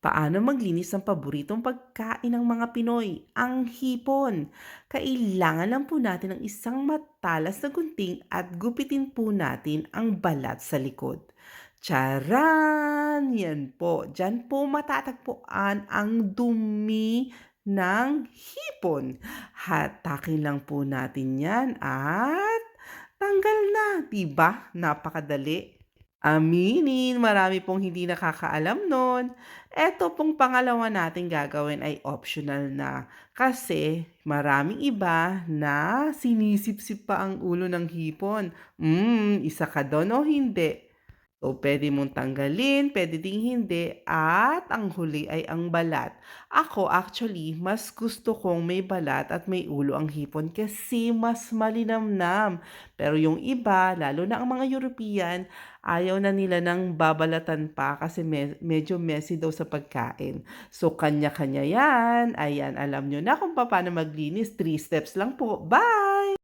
Paano maglinis ng paboritong pagkain ng mga Pinoy? Ang hipon. Kailangan lang po natin ng isang matalas na gunting at gupitin po natin ang balat sa likod. Charan! Yan po. Diyan po matatagpuan ang dumi ng hipon. Hatakin lang po natin yan at tanggal na. Diba? Napakadali. Aminin, marami pong hindi nakakaalam nun. Eto pong pangalawa nating gagawin ay optional na. Kasi maraming iba na sinisip-sip pa ang ulo ng hipon. Hmm, isa ka dun o hindi? So, pwede mong tanggalin, pwede ding hindi, at ang huli ay ang balat. Ako, actually, mas gusto kong may balat at may ulo ang hipon kasi mas malinamnam. Pero yung iba, lalo na ang mga European, ayaw na nila ng babalatan pa kasi me- medyo messy daw sa pagkain. So, kanya-kanya yan. Ayan, alam nyo na kung paano maglinis. Three steps lang po. Bye!